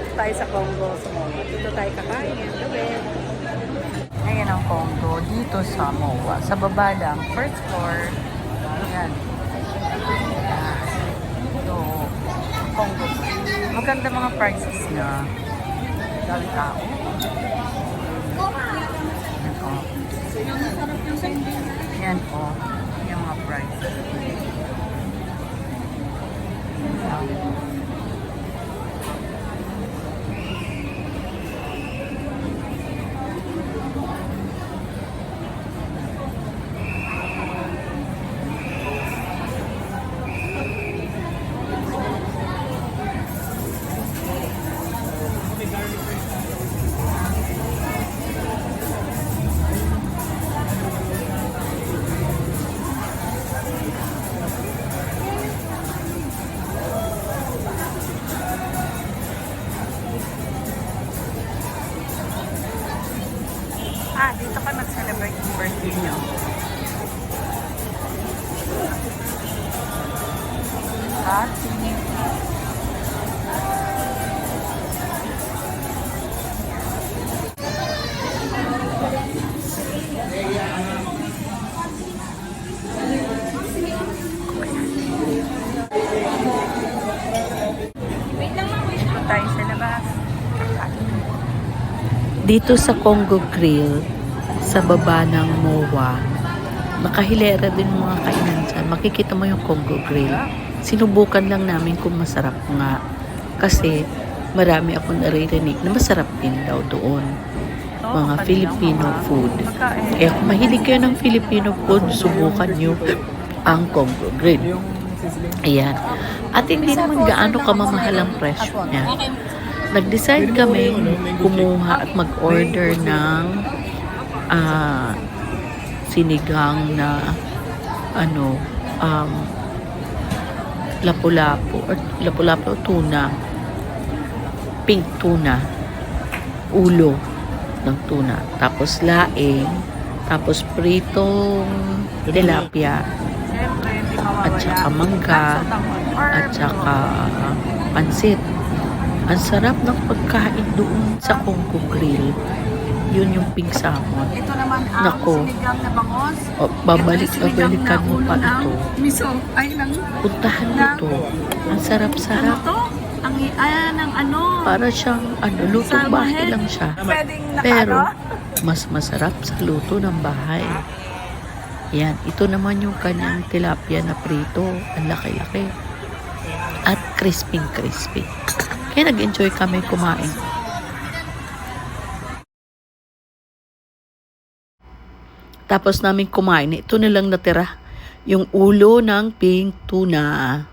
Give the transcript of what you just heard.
Dito tayo sa Congo. So, dito tayo kakain. Gabi. Ayan ang condo dito sa MOA. Sa baba lang, first floor. Ayan. Ito, condo. Maganda mga prices na. Dami tao. Ayan o. Ayan o. Yung mga prices. Happy. Dito tayo sa labas. Dito sa Congo Grill, sa baba ng MOA, nakahilera din mga kainan dyan. Makikita mo yung Congo Grill. Sinubukan lang namin kung masarap nga. Kasi marami akong naririnig na masarap din daw doon. Mga Filipino food. Kaya kung mahilig kayo ng Filipino food, subukan nyo ang Congo Grill. Ayan. At hindi naman gaano kamamahal ang presyo niya. Nag-decide kami kumuha at mag-order ng ah, sinigang na ano um, lapu-lapu or lapu-lapu tuna. Pink tuna. Ulo ng tuna. Tapos laing. Tapos pritong tilapia. At saka mangga. At saka pansit. Ang sarap ng pagkain doon sa Congo Grill. Yun yung pink salmon. Ito naman ang Nako. sinigang na bangos. O, babalik, Ito na mo pa ito. Miso. Ay, lang. Puntahan mo ng- to. Ang Ano sarap-sarap. to? Ang ayan ang ano. Para siyang ano, lutong bahay lang siya. Pwedeng Pero, ano? mas masarap sa luto ng bahay. Yan, ito naman yung kanyang tilapia na prito. Ang laki-laki. At crispy-crispy. Kaya nag-enjoy kami kumain. Tapos namin kumain, ito na lang natira. Yung ulo ng pink tuna.